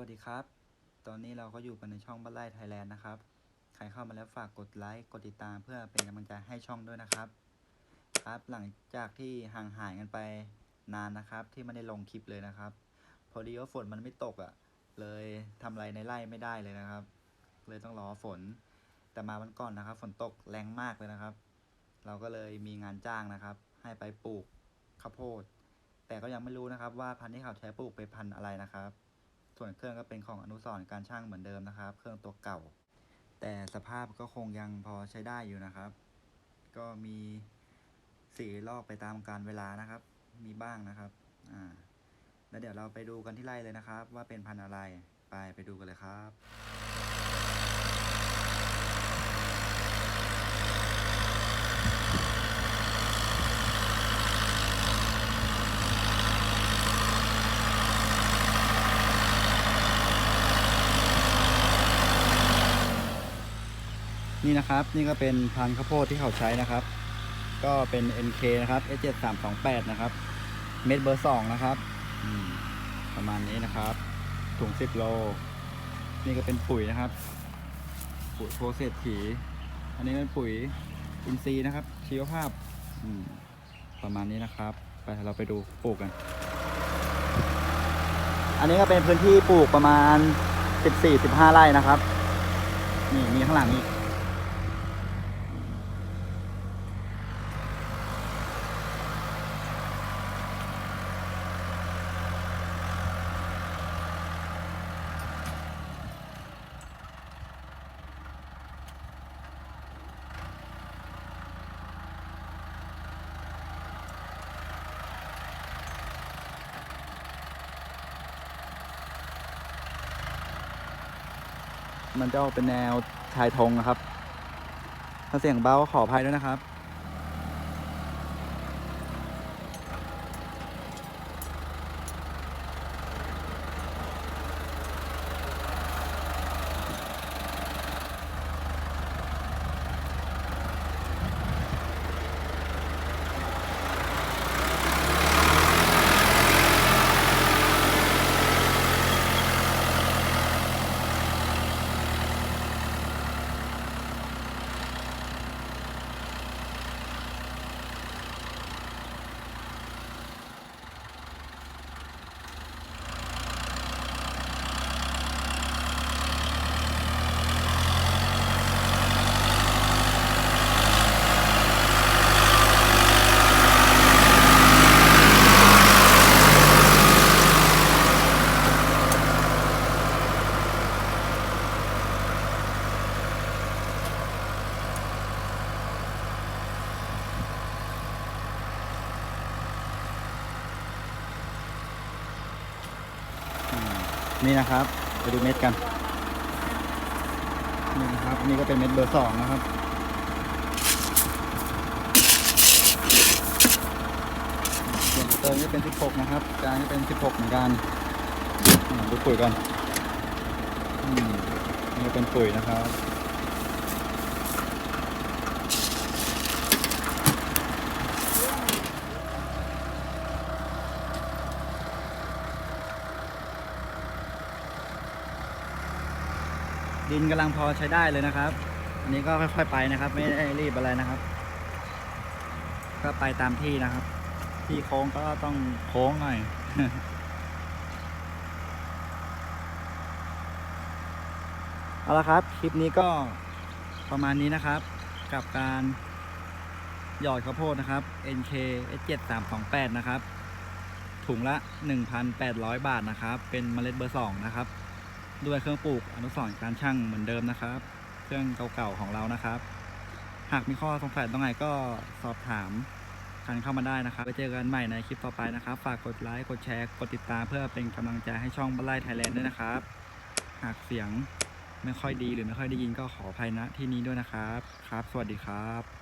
วัสดีครับ ตอนนี้เราก็อยู่กันในช่องบ้านไร่ไทยแลนด์นะครับ ใครเข้ามาแล้วฝากกดไลค์ กดติดตามเพื่อเป็นกำลังใจให้ช่องด้วยนะครับ ครับ หลังจากที่ห่างหายกันไปนานนะครับ ที่ไม่ได้ลงคลิปเลยนะครับ พอดีว่าฝนมันไม่ตกอะ่ะ เลยทำอะไรในไร่ไม่ได้เลยนะครับ เลยต้องรอฝน แต่มาวันก่อนนะครับ ฝนตกแรงมากเลยนะครับ เราก็เลยมีงานจ้างนะครับ ให้ไปปลูกข้าวโพด แต่ก็ยังไม่รู้นะครับว่าพันธุ์ที่เขาใช้ปลูกเป็นพันธุ์อะไรนะครับ ส่วนเครื่องก็เป็นของอนุสรการช่างเหมือนเดิมนะครับ เครื่องตัวเก่า แต่สภาพก็คงยังพอใช้ได้อยู่นะครับ ก็มีสีลอกไปตามการเวลานะครับ มีบ้างนะครับ อ่า แล้วเดี๋ยวเราไปดูกันที่ไร่เลยนะครับ ว่าเป็นพันธุ์อะไร ไปไปดูกันเลยครับ นี่นะครับ นี่ก็เป็นพันธุ์ข้าวโพดที่เขาใช้นะครับ ก็เป็น NK นะครับ S7328 นะครับ เม็ดเบอร์ 2 นะครับประมาณนี้นะครับ ถุง 10 โล นี่ก็เป็นปุ๋ยนะครับ ปุ๋ยโพเศรษฐีอันนี้เป็นปุ๋ยอินทรีย์นะครับ ชีวภาพประมาณนี้นะครับ ไปเราไปดูปลูกกัน อันนี้ก็เป็นพื้นที่ปลูกประมาณ 14-15 ไร่นะครับ นี่มีข้างหลังอีก มันจะออกเป็นแนวชายธงนะครับ ถ้าเสียงเบาก็ขออภัยด้วยนะครับ นี่นะครับไปดูเม็ดกันนี่นะครับนี่ก็เป็นเม็ดเบอร์สองนะครับส่วนเติมก็เป็นสิบหกนะครับกลางก็เป็นสิบหกเหมือนกันดูปุ๋ยกันอืมนี่เป็นปุ๋ยนะครับ ดินกำลังพอใช้ได้เลยนะครับ อันนี้ก็ค่อยๆไปนะครับ ไม่ได้รีบอะไรนะครับ ก็ไปตามที่นะครับ ที่โค้งก็ต้องโค้งหน่อยเอาละครับ คลิปนี้ก็ประมาณนี้นะครับ กับการหยอดข้าวโพดนะครับ NK S7328 นะครับ ถุงละ 1,800 บาทนะครับ เป็นเมล็ดเบอร์ 2 นะครับ ด้วยเครื่องปลูกอนุสรณ์การช่างเหมือนเดิมนะครับ เครื่องเก่าๆของเรานะครับ หากมีข้อสงสัยตรงไหนก็สอบถามกันเข้ามาได้นะครับไว้เจอกันใหม่ในคลิปต่อไปนะครับ ฝากกดไลค์กดแชร์กดติดตามเพื่อเป็นกำลังใจให้ช่องบัลไลไทยแลนด์ด้วยนะครับ หากเสียงไม่ค่อยดีหรือไม่ค่อยได้ยินก็ขออภัยณที่นี้ด้วยนะครับครับ สวัสดีครับ